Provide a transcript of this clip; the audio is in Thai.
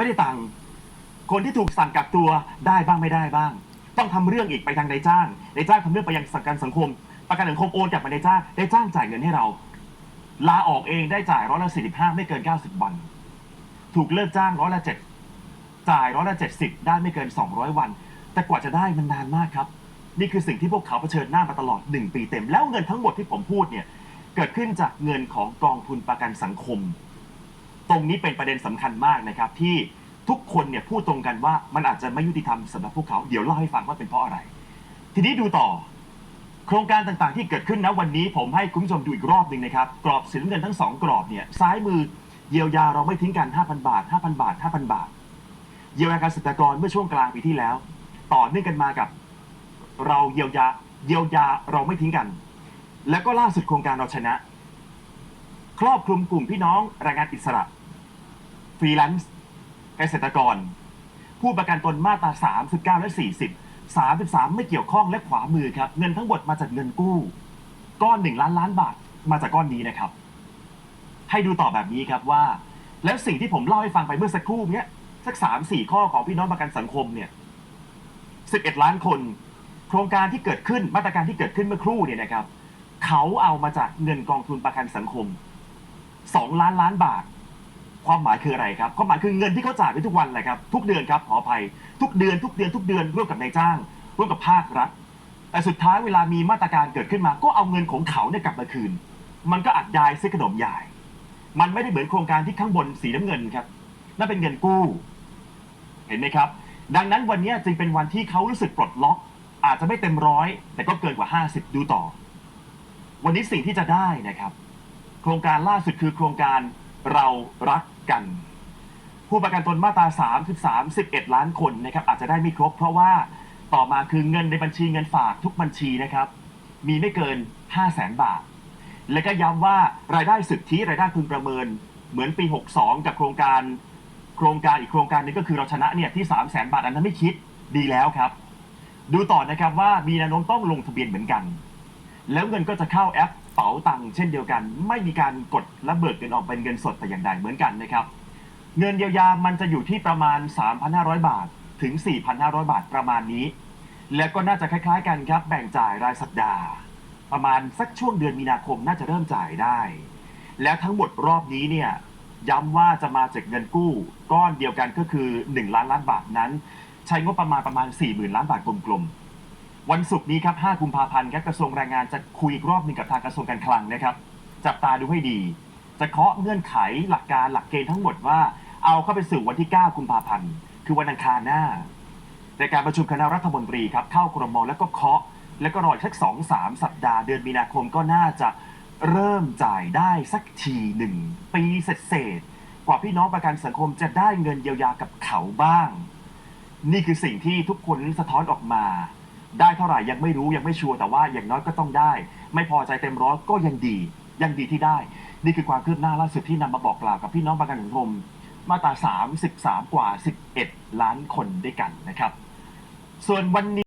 ไม่ได้ตังค์คนที่ถูกสั่งกักตัวได้บ้างไม่ได้บ้าง ต้องทำเรื่องอีกไปทางนายจ้างนายจ้างทำเรื่องไปยังสังกันสังคม ประกันสังคมโอนกลับมานายจ้างนายจ้างจ่ายเงินให้เรา ลาออกเองได้จ่ายร้อยละสี่สิบห้าไม่เกินเก้าสิบวัน ถูกเลิกจ้างร้อยละเจ็ดจ่ายร้อยละเจ็ดสิบได้ไม่เกินสองร้อยวัน แต่กว่าจะได้มันนานมากครับ นี่คือสิ่งที่พวกเขาเผชิญหน้ามาตลอด1ปีเต็ม แล้วเงินทั้งหมดที่ผมพูดเนี่ยเกิดขึ้นจากเงินของกองทุนประกันสังคม ตรงนี้เป็นประเด็นสำคัญมากนะครับ ที่ทุกคนเนี่ยพูดตรงกันว่ามันอาจจะไม่ยุติธรรมสำหรับพวกเขาเดี๋ยวเล่าให้ฟังว่าเป็นเพราะอะไร ทีนี้ดูต่อ โครงการต่างๆที่เกิดขึ้นนะวันนี้ผมให้คุณผู้ชมดูอีกรอบหนึ่งนะครับ กรอบสีน้ำเงินทั้งสองกรอบเนี่ยซ้ายมือเยียวยาเราไม่ทิ้งกัน 5,000 บาท 5,000 บาท 5,000 บาท เยียวยาเกษตรกรเมื่อช่วงกลางปีที่แล้ว ต่อเนื่องกันมากับ เราเยียวยาเยียวยาเราไม่ทิ้งกัน แล้วก็ล่าสุดโครงการเราชนะ ครอบคลุมกลุ่มพี่น้องแรงงานอิสระ ฟรีแลนซ์เกษตรกร ผู้ประกันตนมาตรา 39 และ 40 33 ไม่เกี่ยวข้องและขวามือครับ เงินทั้งหมดมาจากเงินกู้ ก้อน 1 ล้านล้านบาทมาจากก้อนนี้นะครับ ให้ดูต่อแบบนี้ครับว่า แล้วสิ่งที่ผมเล่าให้ฟังไปเมื่อสักครู่เนี้ยสักสามสี่ข้อของพี่น้องประกันสังคมเนี่ย11ล้านคน โครงการที่เกิดขึ้นมาตรการที่เกิดขึ้นเมื่อครู่เนี่ยนะครับ เขาเอามาจากเงินกองทุนประกันสังคม2ล้านล้านบาท ความหมายคืออะไรครับความหมายคือเงินที่เขาจ่ายไปทุกวันแหละครับทุกเดือนครับขออภัยทุกเดือนทุกเดือนทุกเดือนร่วมกับนายจ้าง ร่วมกับภาครัฐ แต่สุดท้ายเวลามีมาตรการเกิดขึ้นมา ก็เอาเงินของเขาเนี่ยกลับมาคืน มันก็อัดยายซื้อขนมยาย มันไม่ได้เหมือนโครงการที่ข้างบนสีน้ำเงินครับนั่นเป็นเงินกู้ เห็นไหมครับ ดังนั้นวันนี้จึงเป็นวันที่เขารู้สึกปลดล็อก อาจจะไม่เต็มร้อยแต่ก็เกินกว่า 50 ดูต่อ วันนี้สิ่งที่จะได้นะครับ โครงการล่าสุดคือโครงการเรารัก กัน ผู้ประกันตนมาตรา33 11 ล้านคนนะครับอาจจะได้ไม่ครบ เพราะว่าต่อมาคือเงินในบัญชีเงินฝากทุกบัญชีนะครับ มีไม่เกิน 5 0 0แสนบาท และก็ย้ำว่ารายได้สุทธิรายได้พึงประเมิน เหมือนปี 62 กับโครงการ โครงการอีกโครงการหนึงก็คือเราชนะเนี่ยที่ 3 0 0แสนบาทอันนั้นไม่คิดดีแล้วครับ ดูต่อนะครับว่ามีแนวโน้มต้องลงทะเบียนเหมือนกัน แล้วเงินก็จะเข้าแอป ป๋าตังค์เช่นเดียวกัน ไม่มีการกดและเบิกเงินออกเป็นเงินสดแต่อย่างใดเหมือนกันนะครับ เงินเยียวยามันจะอยู่ที่ประมาณ 3,500 บาทถึง 4,500 บาทประมาณนี้ แล้วก็น่าจะคล้ายๆ กันครับแบ่งจ่ายรายสัปดาห์ ประมาณสักช่วงเดือนมีนาคมน่าจะเริ่มจ่ายได้ แล้วทั้งหมดรอบนี้เนี่ยย้ำว่าจะมาจากเงินกู้ก้อนเดียวกันก็คือ 1 ล้านล้านบาทนั้น ใช้งบประมาณประมาณ 40,000 ล้านบาทกลมๆ วันศุกร์นี้ครับ 5 กุมภาพันธ์ครับกระทรวงแรงงานจะคุยอีกรอบหนึ่งกับทางกระทรวงการคลังนะครับ จับตาดูให้ดี จะเคาะเงื่อนไขหลักการหลักเกณฑ์ทั้งหมดว่า เอาเข้าไปสู่วันที่ 9 กุมภาพันธ์ คือวันอังคารหน้า ในการประชุมคณะรัฐมนตรีครับเข้ากรมแล้วก็เคาะ แล้วก็รอสักสองสามสัปดาห์เดือนมีนาคมก็น่าจะเริ่มจ่ายได้สักทีหนึ่งปีเศษๆกว่าพี่น้องประกันสังคมจะได้เงินเยียวยากับเขาบ้าง นี่คือสิ่งที่ทุกคนสะท้อนออกมา ได้เท่าไหร่ยังไม่รู้ยังไม่ชัวร์แต่ว่าอย่างน้อยก็ต้องได้ ไม่พอใจเต็มร้อยก็ยังดียังดีที่ได้ นี่คือความคืบหน้าล่าสุดที่นำมาบอกกล่าวกับพี่น้องประกันสังคมมาตรา33 กว่า 11 ล้านคนด้วยกันนะครับ ส่วนวันนี้